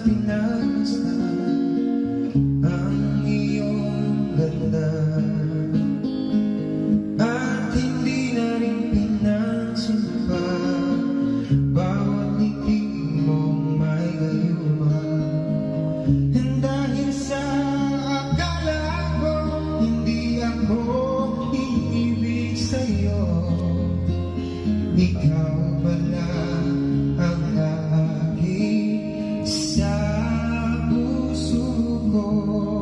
pinagmasdan ang iyong ganda. At hindi na rin pinagsimpa bawat itig mong may gayuma. And sa akala ko hindi ako iibig sa'yo. Ikaw pala Oh.